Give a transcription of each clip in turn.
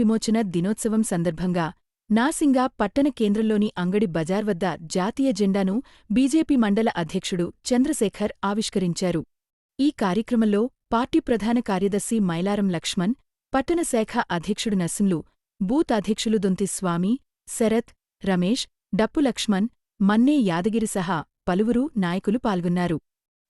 విమోచన దినోత్సవం సందర్భంగా నాసింగా పట్టణ కేంద్రంలోని అంగడి బజార్ వద్ద జాతీయ జెండాను బీజేపీ మండల అధ్యక్షుడు చంద్రశేఖర్ ఆవిష్కరించారు. ఈ కార్యక్రమంలో పార్టీ ప్రధాన కార్యదర్శి మైలారం లక్ష్మణ్ పట్టణ శాఖ అధ్యక్షుడు నసింలు బూత్ అధ్యక్షులు దొంతి స్వామి శరత్ రమేష్ డప్పు లక్ష్మణ్ మన్నే యాదగిరి సహా పలువురు నాయకులు పాల్గొన్నారు.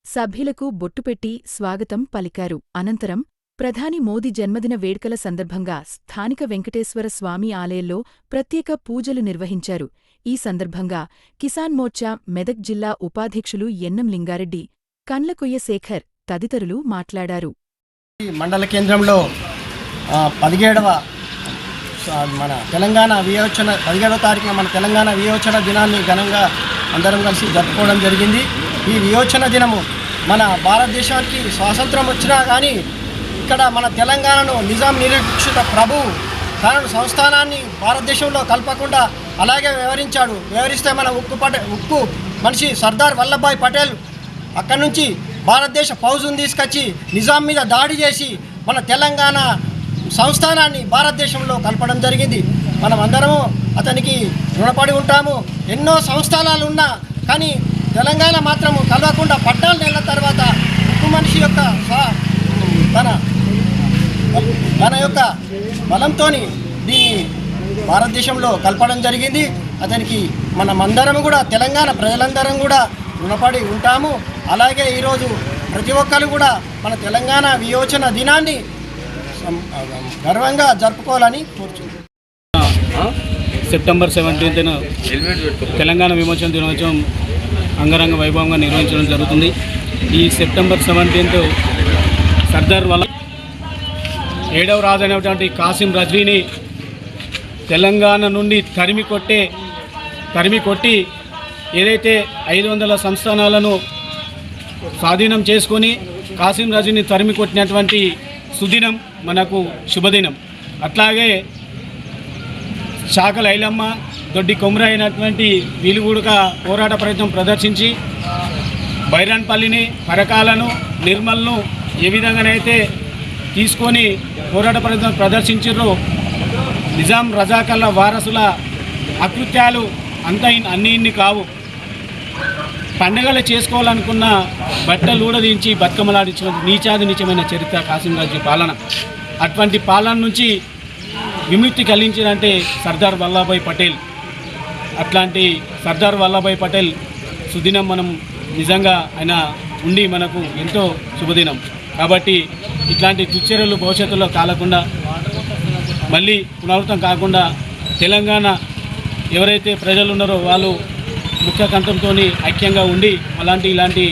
సభ్యులకు బొట్టుపెట్టి స్వాగతం పలికారు. అనంతరం ప్రధాని మోదీ జన్మదిన వేడుకల సందర్భంగా స్థానిక వెంకటేశ్వర స్వామి ఆలయంలో ప్రత్యేక పూజలు నిర్వహించారు. ఈ సందర్భంగా కిసాన్ మోర్చా మెదక్ జిల్లా ఉపాధ్యక్షులు ఎన్నం లింగారెడ్డి కండ్లకొయ్య శేఖర్ తదితరులు మాట్లాడారు. ఈ మండల కేంద్రంలో పదిహేడవ మన తెలంగాణ వియోచన పదిహేడవ తారీఖున మన తెలంగాణ వియోచన దినాన్ని ఘనంగా అందరం కలిసి జరుపుకోవడం జరిగింది. ఈ వియోచన దినము మన భారతదేశానికి స్వాతంత్రం వచ్చినా కానీ ఇక్కడ మన తెలంగాణను నిజాం నిరీక్షిత ప్రభు తనను సంస్థానాన్ని భారతదేశంలో కలపకుండా అలాగే వివరించాడు వివరిస్తే మన ఉక్కు పటే ఉక్కు మనిషి సర్దార్ వల్లభాయ్ పటేల్ అక్కడి నుంచి భారతదేశ ఫౌజును తీసుకొచ్చి నిజాం మీద దాడి చేసి మన తెలంగాణ సంస్థానాన్ని భారతదేశంలో కలపడం జరిగింది. మనం అందరము అతనికి రుణపడి ఉంటాము. ఎన్నో సంస్థానాలు ఉన్నా కానీ తెలంగాణ మాత్రము కలవకుండా పద్నాలుగు నెలల తర్వాత ఉక్కు మనిషి యొక్క తన తన యొక్క బలంతో దీన్ని భారతదేశంలో కలపడం జరిగింది. అతనికి మనమందరం కూడా తెలంగాణ ప్రజలందరం కూడా రుణపడి ఉంటాము. అలాగే ఈరోజు ప్రతి ఒక్కరు కూడా మన తెలంగాణ వియోచన దినాన్ని గర్వంగా జరుపుకోవాలని కోరుచున్నాను సెప్టెంబర్ సెవెంటీన్త్న తెలంగాణ విమోచన దినోత్సవం అంగరంగ వైభవంగా నిర్వహించడం జరుగుతుంది. ఈ సెప్టెంబర్ సెవెంటీన్త్ సర్దార్ వల్ల ఏడవ రాజు అనేటువంటి కాసిం రజ్వీని తెలంగాణ నుండి తరిమి కొట్టే తరిమి కొట్టి ఏదైతే ఐదు వందల సంస్థానాలను స్వాధీనం చేసుకొని కాసిం రజుని తరిమి కొట్టినటువంటి సుదినం మనకు శుభదినం. అట్లాగే శాఖల ఐలమ్మ దొడ్డి కొమర అయినటువంటి పోరాట ప్రయత్నం ప్రదర్శించి బైరాన్పల్లిని పరకాలను నిర్మల్ను ఏ విధంగానైతే తీసుకొని పోరాట ప్రయత్నం ప్రదర్శించారు నిజాం రజాకల్ల వారసుల అకృత్యాలు అంత అన్ని ఇన్ని కావు. పండగలు చేసుకోవాలనుకున్న బట్టలు ఊడదించి బతుకమ్మలాడించిన నీచాది నీచమైన చరిత్ర కాసింరాజు పాలన. అటువంటి పాలన నుంచి విముక్తి కలిగించారంటే సర్దార్ వల్లభాయ్ పటేల్. అట్లాంటి సర్దార్ వల్లభాయ్ పటేల్ సుదినం మనం నిజంగా ఆయన ఉండి మనకు ఎంతో శుభదినం. కాబట్టి ఇట్లాంటి దుశ్చర్యలు భవిష్యత్తులో కాలకుండా మళ్ళీ పునరావృతం కాకుండా తెలంగాణ ఎవరైతే ప్రజలు ఉన్నారో వాళ్ళు ముఖ్య కంఠంతో ఐక్యంగా ఉండి అలాంటి ఇలాంటి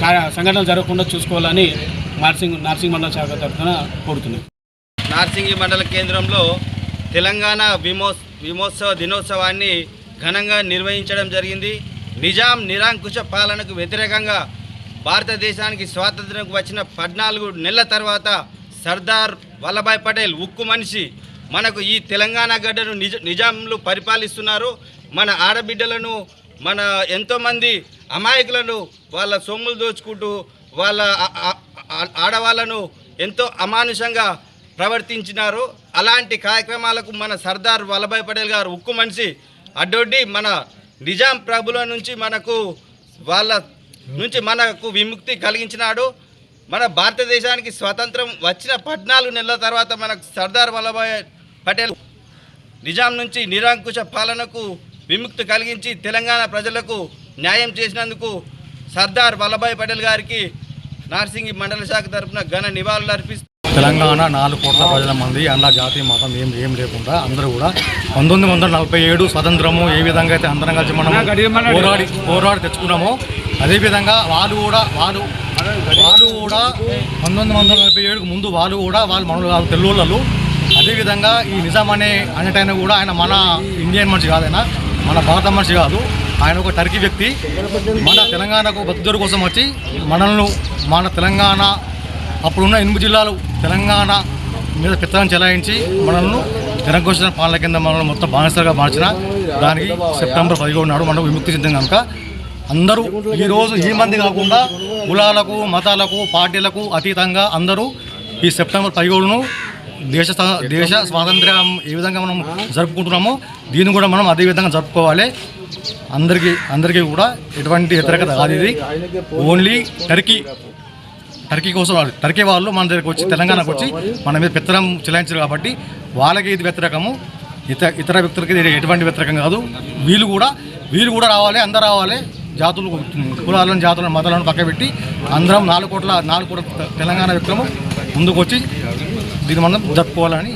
కా- సంఘటనలు జరగకుండా చూసుకోవాలని నర్సింగ్ నర్సింగ్ మండల శాఖ తరఫున కోరుతున్నాం. నార్సింగి మండల కేంద్రంలో తెలంగాణ విమోస్ విమోత్సవ దినోత్సవాన్ని ఘనంగా నిర్వహించడం జరిగింది. నిజాం నిరాంకుశ పాలనకు వ్యతిరేకంగా భారతదేశానికి స్వాతంత్రం వచ్చిన పద్నాలుగు నెలల తర్వాత సర్దార్ వల్లభాయ్ పటేల్ ఉక్కు మనిషి. మనకు ఈ తెలంగాణ గడ్డను నిజ నిజాంలు పరిపాలిస్తున్నారు. మన ఆడబిడ్డలను మన ఎంతోమంది అమాయకులను వాళ్ళ సొమ్ములు దోచుకుంటూ వాళ్ళ ఆడవాళ్ళను ఎంతో అమానుషంగా ప్రవర్తించినారు. అలాంటి కార్యక్రమాలకు మన సర్దార్ వల్లభాయ్ పటేల్ గారు ఉక్కు మనిషి. అడ్డొడ్డి మన నిజాం ప్రభుల నుంచి మనకు వాళ్ళ నుంచి మనకు విముక్తి కలిగించినాడు. మన భారతదేశానికి స్వతంత్రం వచ్చిన పద్నాలుగు నెలల తర్వాత మనకు సర్దార్ వల్లభాయ్ పటేల్ నిజాం నుంచి నిరంకుశ పాలనకు విముక్తి కలిగించి తెలంగాణ ప్రజలకు న్యాయం చేసినందుకు సర్దార్ వల్లభాయ్ పటేల్ గారికి నార్సింగి మండల శాఖ తరపున ఘన నివాళులు అర్పిస్తూ తెలంగాణ నాలుగు కోట్ల ప్రజల మంది అన్న జాతి మతం ఏం ఏం లేకుండా అందరూ కూడా పంతొమ్మిది వందల నలభై ఏడు స్వతంత్రము ఏ విధంగా అయితే అందరం కలిసి మనం పోరాడి పోరాడి తెచ్చుకున్నామో అదేవిధంగా వాళ్ళు కూడా వాళ్ళు వాళ్ళు కూడా పంతొమ్మిది వందల నలభై ఏడుకు ముందు వాళ్ళు కూడా వాళ్ళు మన తెలుగుళ్ళు అదేవిధంగా ఈ నిజాం అనే అనేటైనా కూడా ఆయన మన ఇండియన్ మనిషి కాదు ఆయన మన భారత మనిషి కాదు. ఆయన ఒక టర్కీ వ్యక్తి. మన తెలంగాణకు బతుకుదొరు కోసం వచ్చి మనల్ని మన తెలంగాణ అప్పుడున్న ఎనిమిది జిల్లాలు తెలంగాణ మీద పెత్తనం చెలాయించి మనల్ని తెలంగాణ పాలన కింద మనల్ని మొత్తం బానిసలుగా మార్చిన దానికి సెప్టెంబర్ పదిహేడు నాడు మనం విముక్తి చెందాం కనుక అందరూ ఈరోజు ఈ మంది కాకుండా కులాలకు మతాలకు పార్టీలకు అతీతంగా అందరూ ఈ సెప్టెంబర్ పదిహేడును దేశ దేశ స్వాతంత్ర్యం ఏ విధంగా మనం జరుపుకుంటున్నామో దీన్ని కూడా మనం అదే విధంగా జరుపుకోవాలి. అందరికీ అందరికీ కూడా ఎటువంటి వ్యతిరేకత కాదు ఇది. ఓన్లీ టర్కీ టర్కీ కోసం వాళ్ళు టర్కీ వాళ్ళు మన దగ్గరకు వచ్చి తెలంగాణకు వచ్చి మన మీద పెత్తనం చెలాయించారు కాబట్టి వాళ్ళకి ఇది వ్యతిరేకము. ఇతర ఇతర వ్యక్తులకి ఎటువంటి వ్యతిరేకం కాదు. వీళ్ళు కూడా వీళ్ళు కూడా రావాలి అందరు రావాలి. జాతులు కులాలను జాతులను మతాలను పక్క పెట్టి అందరం నాలుగు కోట్ల నాలుగు కోట్ల తెలంగాణ విక్రమం ముందుకు వచ్చి దీన్ని మనం జరుపుకోవాలని